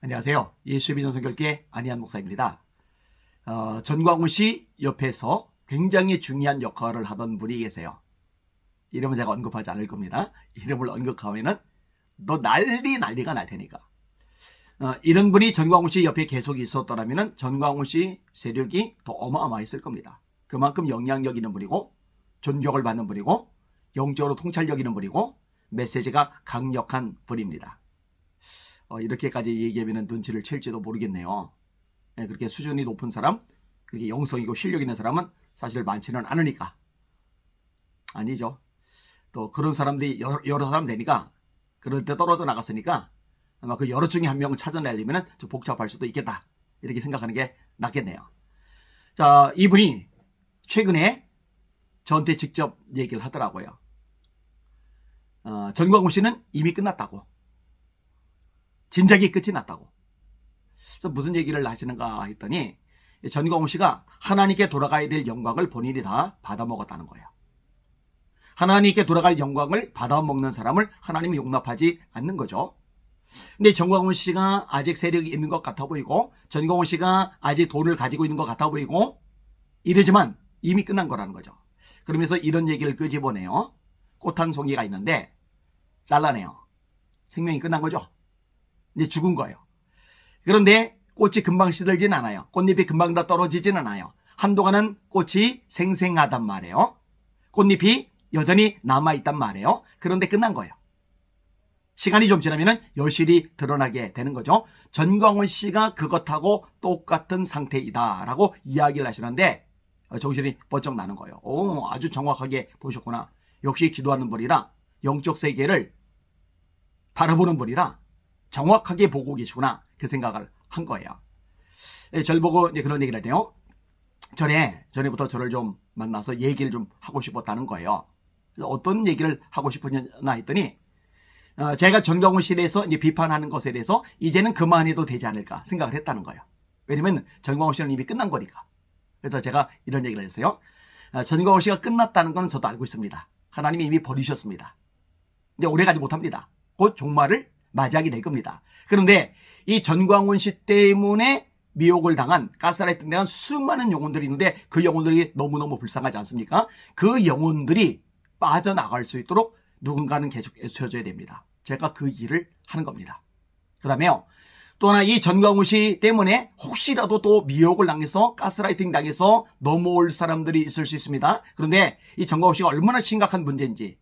안녕하세요. 예수 믿는 성결교회 안희한 목사입니다. 어, 전광훈 씨 옆에서 굉장히 중요한 역할을 하던 분이 계세요. 이름은 제가 언급하지 않을 겁니다. 이름을 언급하면은 너 난리 난리가 날 테니까. 어, 이런 분이 전광훈 씨 옆에 계속 있었더라면은 전광훈 씨 세력이 더 어마어마했을 겁니다. 그만큼 영향력 있는 분이고 존경을 받는 분이고 영적으로 통찰력 있는 분이고 메시지가 강력한 분입니다. 어, 이렇게까지 얘기하면 눈치를 챌지도 모르겠네요. 예, 그렇게 수준이 높은 사람, 그렇게 영성이고 실력 있는 사람은 사실 많지는 않으니까. 아니죠. 또 그런 사람들이 여러, 여러 사람 되니까 그럴 때 떨어져 나갔으니까 아마 그 여러 중에 한 명을 찾아내려면 좀 복잡할 수도 있겠다. 이렇게 생각하는 게 낫겠네요. 자, 이분이 최근에 저한테 직접 얘기를 하더라고요. 어, 전광훈 씨는 이미 끝났다고. 진작에 끝이 났다고. 그래서 무슨 얘기를 하시는가 했더니 전광훈 씨가 하나님께 돌아가야 될 영광을 본인이 다 받아먹었다는 거예요. 하나님께 돌아갈 영광을 받아먹는 사람을 하나님이 용납하지 않는 거죠. 근데 전광훈 씨가 아직 세력이 있는 것 같아 보이고 전광훈 씨가 아직 돈을 가지고 있는 것 같아 보이고 이러지만 이미 끝난 거라는 거죠. 그러면서 이런 얘기를 끄집어내요. 꽃한 송이가 있는데 잘라내요. 생명이 끝난 거죠. 이제 죽은 거예요. 그런데 꽃이 금방 시들진 않아요. 꽃잎이 금방 다 떨어지진 않아요. 한동안은 꽃이 생생하단 말이에요. 꽃잎이 여전히 남아있단 말이에요. 그런데 끝난 거예요. 시간이 좀 지나면 여실히 드러나게 되는 거죠. 전광훈 씨가 그것하고 똑같은 상태이다라고 이야기를 하시는데 어, 정신이 번쩍 나는 거예요. 오, 아주 정확하게 보셨구나. 역시 기도하는 분이라 영적 세계를 바라보는 분이라 정확하게 보고 계시구나. 그 생각을 한 거예요. 예, 절 보고 이제 그런 얘기를 하네요. 전에, 전에부터 저를 좀 만나서 얘기를 좀 하고 싶었다는 거예요. 어떤 얘기를 하고 싶었나 했더니, 어, 제가 전경훈 씨에 대해서 이제 비판하는 것에 대해서 이제는 그만해도 되지 않을까 생각을 했다는 거예요. 왜냐면 전광훈 씨는 이미 끝난 거니까. 그래서 제가 이런 얘기를 했어요. 어, 전광훈 씨가 끝났다는 건 저도 알고 있습니다. 하나님이 이미 버리셨습니다. 근데 오래 가지 못합니다. 곧 종말을 맞이하게 될 겁니다. 그런데 이 전광훈 씨 때문에 미혹을 당한 가스라이팅 당한 수많은 영혼들이 있는데 그 영혼들이 너무너무 불쌍하지 않습니까? 그 영혼들이 빠져나갈 수 있도록 누군가는 계속 애쳐줘야 됩니다. 제가 그 일을 하는 겁니다. 그 다음에요. 또 하나 이 전광훈 씨 때문에 혹시라도 또 미혹을 당해서 가스라이팅 당해서 넘어올 사람들이 있을 수 있습니다. 그런데 이 전광훈 씨가 얼마나 심각한 문제인지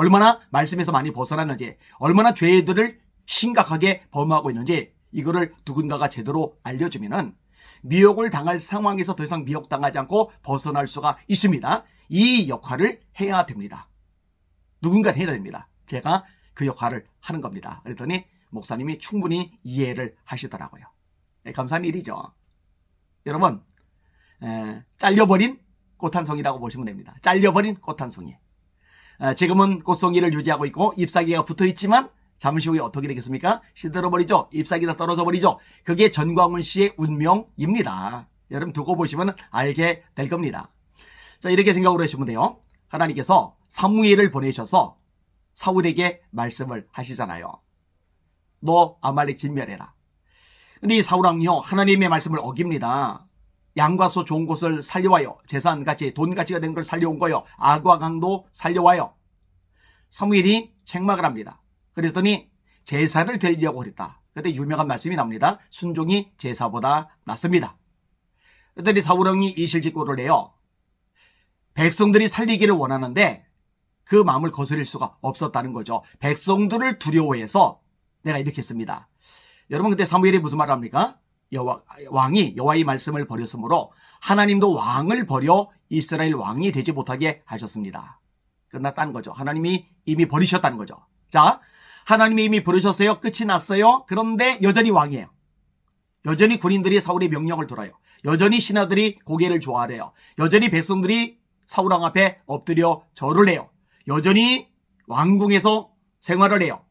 얼마나 말씀에서 많이 벗어났는지, 얼마나 죄들을 심각하게 범하고 있는지, 이거를 누군가가 제대로 알려주면은 미혹을 당할 상황에서 더 이상 미혹당하지 않고 벗어날 수가 있습니다. 이 역할을 해야 됩니다. 누군가 해야 됩니다. 제가 그 역할을 하는 겁니다. 그랬더니 목사님이 충분히 이해를 하시더라고요. 네, 감사한 일이죠. 여러분, 에, 잘려버린 꽃 한 송이라고 보시면 됩니다. 잘려버린 꽃 한 송이. 아, 지금은 꽃송이를 유지하고 있고 잎사귀가 붙어 있지만 잠시 후에 어떻게 되겠습니까? 시들어 버리죠. 잎사귀가 떨어져 버리죠. 그게 전광훈 씨의 운명입니다. 여러분 두고 보시면 알게 될 겁니다. 자 이렇게 생각을 하시면 돼요. 하나님께서 사무엘을 보내셔서 사울에게 말씀을 하시잖아요. 너 아말렉 진멸해라. 근데 이 사울왕이요 하나님의 말씀을 어깁니다. 양과 소 좋은 곳을 살려와요. 재산같이 돈가치가 되는 걸 살려온 거요. 악과 강도 살려와요. 사무엘이 책망을 합니다. 그랬더니 제사를 드리려고 그랬다. 그때 유명한 말씀이 나옵니다. 순종이 제사보다 낫습니다. 그랬더니 사울왕이 이실직고를 해요. 백성들이 살리기를 원하는데 그 마음을 거스릴 수가 없었다는 거죠. 백성들을 두려워해서 내가 이렇게 했습니다. 여러분 그때 사무엘이 무슨 말을 합니까? 여와, 왕이 여호와의 말씀을 버렸으므로 하나님도 왕을 버려 이스라엘 왕이 되지 못하게 하셨습니다. 끝났다는 거죠. 하나님이 이미 버리셨다는 거죠. 자, 하나님이 이미 버리셨어요. 끝이 났어요. 그런데 여전히 왕이에요. 여전히 군인들이 사울의 명령을 들어요. 여전히 신하들이 고개를 좋아하래요. 여전히 백성들이 사울왕 앞에 엎드려 절을 해요. 여전히 왕궁에서 생활을 해요.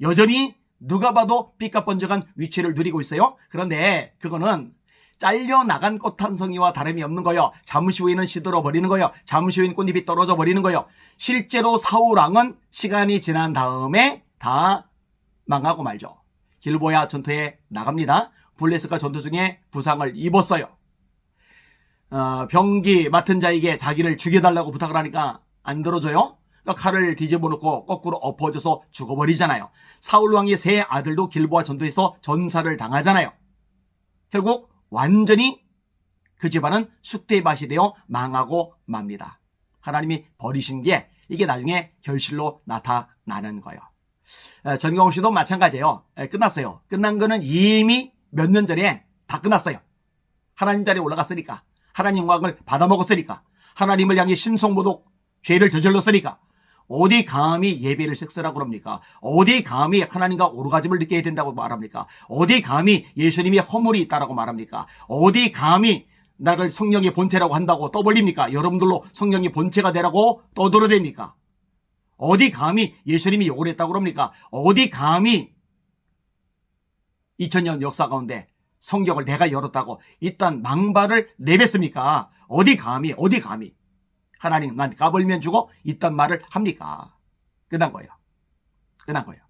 여전히 누가 봐도 삐까번쩍한 위치를 누리고 있어요. 그런데 그거는 잘려나간 꽃 한 송이와 다름이 없는 거예요. 잠시 후에는 시들어 버리는 거예요. 잠시 후에는 꽃잎이 떨어져 버리는 거예요. 실제로 사울왕은 시간이 지난 다음에 다 망하고 말죠. 길보야 전투에 나갑니다. 블레스가 전투 중에 부상을 입었어요. 어, 병기 맡은 자에게 자기를 죽여달라고 부탁을 하니까 안 들어줘요. 그러니까 칼을 뒤집어 놓고 거꾸로 엎어져서 죽어버리잖아요. 사울 왕의 세 아들도 길보아 전투에서 전사를 당하잖아요. 결국 완전히 그 집안은 쑥대밭이 되어 망하고 맙니다. 하나님이 버리신 게 이게 나중에 결실로 나타나는 거예요. 에, 전경호 씨도 마찬가지예요. 에, 끝났어요. 끝난 거는 이미 몇 년 전에 다 끝났어요. 하나님 자리에 올라갔으니까. 하나님 영광을 받아먹었으니까. 하나님을 향해 신성모독 죄를 저질렀으니까. 어디 감히 예배를 섹스라고 그럽니까? 어디 감히 하나님과 오르가즘을 느껴야 된다고 말합니까? 어디 감히 예수님이 허물이 있다라고 말합니까? 어디 감히 나를 성령의 본체라고 한다고 떠벌립니까? 여러분들로 성령의 본체가 되라고 떠들어댑니까? 어디 감히 예수님이 욕을 했다고 그럽니까? 어디 감히 2000년 역사 가운데 성경을 내가 열었다고 이딴 망발을 내뱉습니까? 어디 감히, 어디 감히. 하나님, 난 까불면 주고 이딴 말을 합니까? 끝난 거예요. 끝난 거예요.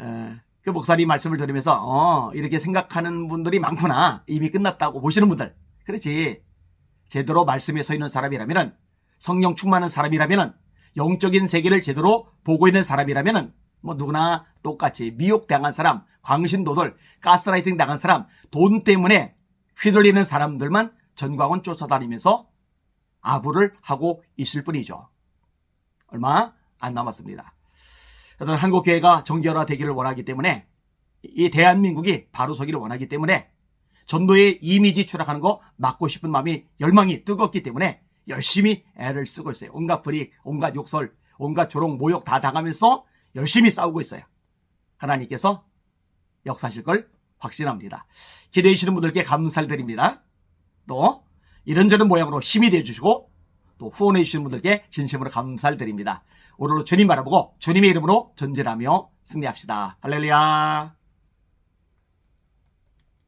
에, 그 목사님 말씀을 들으면서, 어, 이렇게 생각하는 분들이 많구나. 이미 끝났다고 보시는 분들. 그렇지. 제대로 말씀에 서 있는 사람이라면은, 성령 충만한 사람이라면은, 영적인 세계를 제대로 보고 있는 사람이라면은, 뭐 누구나 똑같이 미혹당한 사람, 광신도들, 가스라이팅 당한 사람, 돈 때문에 휘둘리는 사람들만 전광훈 쫓아다니면서 아부를 하고 있을 뿐이죠. 얼마 안 남았습니다. 어떤 한국 교회가 정결화 되기를 원하기 때문에 이 대한민국이 바로 서기를 원하기 때문에 전도의 이미지 추락하는 거 막고 싶은 마음이 열망이 뜨겁기 때문에 열심히 애를 쓰고 있어요. 온갖 불이익, 온갖 욕설, 온갖 조롱, 모욕 다 당하면서 열심히 싸우고 있어요. 하나님께서 역사하실 걸 확신합니다. 기대해 주시는 분들께 감사를 드립니다. 또 이런저런 모양으로 힘이 되어 주시고 또 후원해 주시는 분들께 진심으로 감사를 드립니다. 오늘도 주님 바라보고 주님의 이름으로 존재하며 승리합시다. 할렐루야.